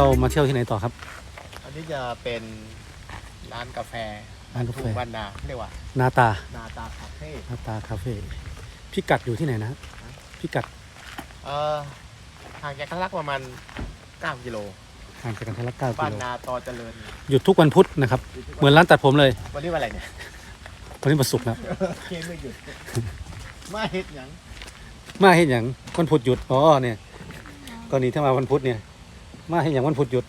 นี่เรามาเที่ยวที่ไหนต่อครับ อันนี้จะเป็นร้านกาแฟร้านกาแฟถูบ้านนาเรียกว่า นาตา นาตาคาเฟ่นาตาคาเฟ่พิกัดอยู่ที่ไหนนะพิกัดเอ่อห่างจากกันลักประมาณ 9 กิโล ห่างจากกันแค่ละเก้ากิบ้านโลนาตอเจริญหยุดทุกวันพุธนะครับ เหมือนร้านตัดผมเลยวันนี้วันอะไรเนี่ย วันนี้วันศุกร์นะเคไม่หยุด มาเฮ็ดหยังมาเห็นอย่างวันพุธหยุดอ๋อเนี่ยกรณีถ้ามาวันพุธเนี่ย มาเห็นอย่างวันพุธหยุด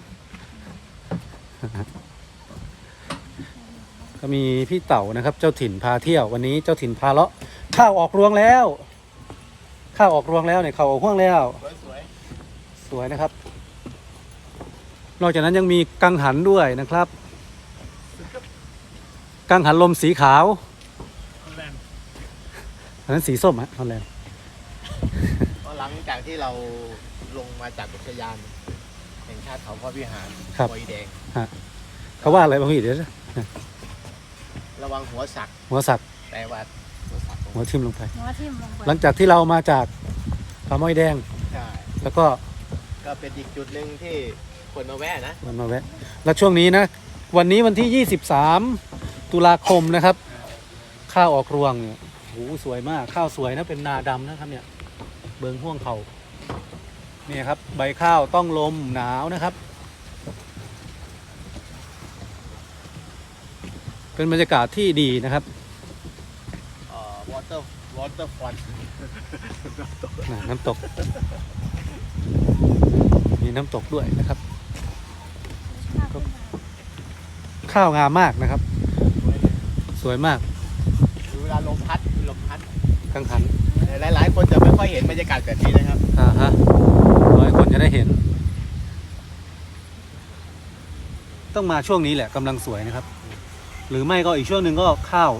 ก็มีพี่เต่านะครับ เจ้าถิ่นพาเที่ยววันนี้เจ้าถิ่นพาเลาะข้าวออกรวงแล้ว ข้าวออกรวงแล้วเนี่ยข้าวออกห่วงแล้ว สวยสวยนะครับ นอกจากนั้นยังมีกังหันด้วยนะครับ กังหันลมสีขาวอันนั้นสีส้มฮะฮอลแลนด์ ก็หลังจากที่เราลงมาจากอุทยาน แห่งชาติเขาพระวิหารบอยแดง เขาว่าอะไรบ้างพี่เดี๋ยวนะระวังหัวสัก หัวสักแต่ว่าหัวสักหัวทิ่มลงไป หัวทิ่มลงไปหลังจากที่เรามาจากผาม้อยแดง ใช่แล้วก็ก็เป็นอีกจุดหนึ่งที่คนมาแวะนะมันมาแวะ แล้วช่วงนี้นะ วันนี้วันที่ 23 ตุลาคมนะครับ ข้าวออกรวงเนี่ยโอ้โหสวยมาก ข้าวสวยนะเป็นนาดำนะครับเนี่ย เบิงห่วงเขาเนี่ยครับใบข้าวต้องลมหนาวนะครับ เป็นบรรยากาศที่ดีนะครับเอ่อ water water front น่ะน้ำตก มีน้ำตกด้วยนะครับ ข้าวงามมากนะครับ สวยมากเวลาลมพัดลมพัดกังหันหลายๆ คนจะไม่ค่อยเห็นบรรยากาศแบบนี้นะครับอ่าฮะ ร้อยคนจะได้เห็น ต้องมาช่วงนี้แหละกำลังสวยนะครับ หรือไม่ก็อีกช่วงหนึ่งก็ข้าว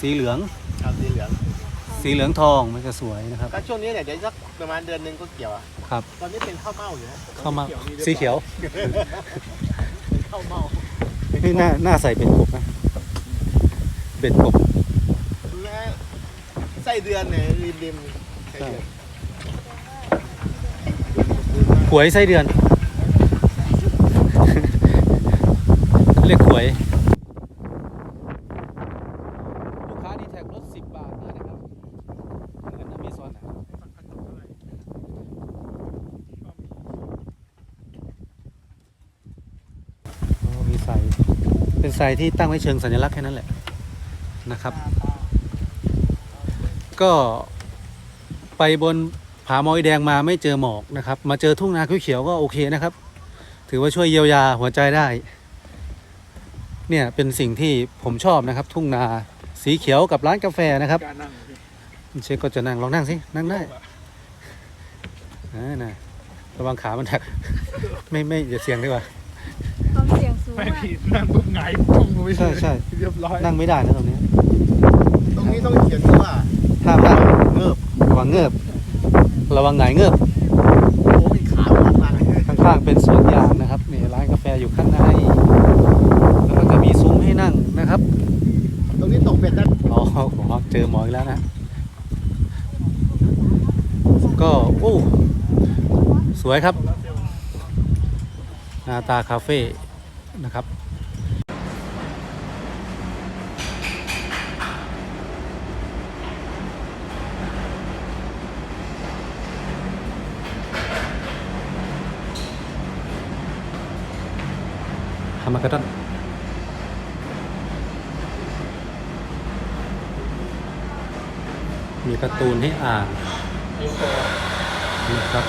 สีเหลือง ครับสีเหลืองสีเหลืองทองมันจะสวยนะครับ ก็ช่วงนี้เนี่ยเดี๋ยวสักประมาณเดือนหนึงก็เกี่ยวอะครับ ตอนนี้เป็นข้าวเม่าอยู่นะเข้ามาสีเขียว เป็นข้าวเม่านี่หน้าหน้าใส่เป็นกบนะเบ็ดกบและไส้เดือนเนี่ยริมริมๆไส้เดือน หวยไส้เดือน เรียกหวยลูกค้าดีแท็กลด10บบาทด้วยนะครับเหมือนอเมซอนอะมีไซเป็นไซที่ตั้งไว้เชิงสัญลักษณ์แค่นั้นแหละนะครับ ก็ไปบน ผามอยแดงมาไม่เจอหมอกนะครับ มาเจอทุ่งนาเขียวๆก็โอเคนะครับ ถือว่าช่วยเยียวยาหัวใจได้ เนี่ยเป็นสิ่งที่ผมชอบนะครับ ทุ่งนาสีเขียวกับร้านกาแฟนะครับการนั่งเชฟก็จะนั่งลองนั่งสินั่งได้อ่านะระวังขามันหักไม่ไม่อย่าเสี่ยงดีกว่าความเสี่ยงสูงไม่มากผิดนั่งปุ๊บหงายปุ้งลงไปใช่ใช่เรียบร้อยนั่งไม่ได้นะตรงนี้ตรงนี้ต้องเขียนว่าห้ามนั่งเงิบระวังเงือบ ระวังหงายเงือบโอ้มีขาออกมาเลยข้างๆเป็นสวนยางนะครับนี่ร้านกาแฟอยู่ข้างในแล้วก็จะมีซุ้มให้นั่งนะครับ ตรงนี้ตกเป็ดนะอ๋อหมอเจอหมออีกแล้วนะ ก็โอ้สวยครับ นาตาคาเฟ่นะครับามากาดอนมีการ์ตูนให้อ่านนะครับ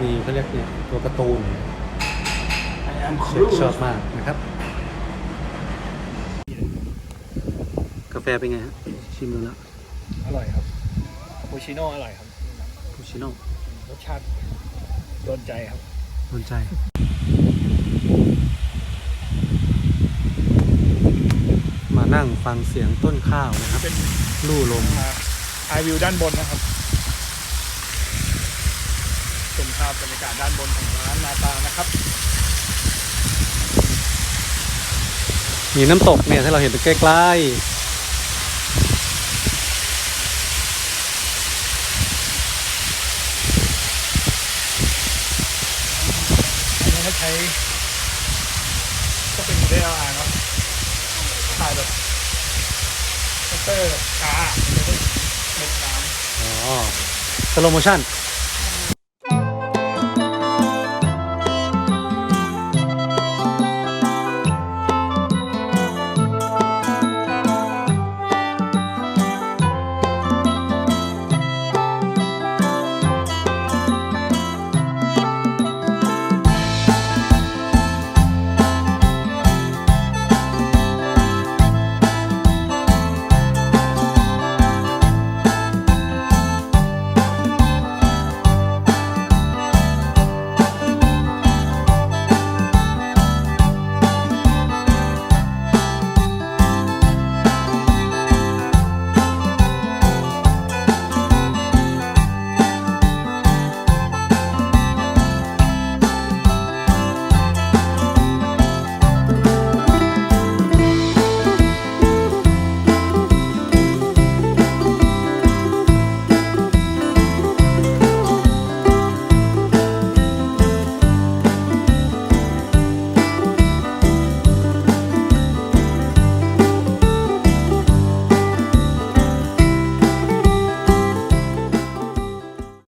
มีเขาเรียกเนี่ยตัวการ์ตูนเชฟชอบมากนะครับ กาแฟเป็นไงฮะชิมดูแล้ว อร่อยครับ โอชิโน่อร่อยครับพูชิโน่รสชาติโดนใจครับโดนใจมานั่งฟังเสียงต้นข้าวนะครับเป็นลู่ลมไอวิวด้านบนนะครับชมภาพบรรยากาศด้านบนของร้านนาตานะครับ มีน้ำตกเนี่ยถ้าเราเห็นไปใกล้ ก็เป็น DSLR เนาะถ่ายแบบเตอร์กามันจะได้เม็ดน้ำอ๋อสโลโมชั่น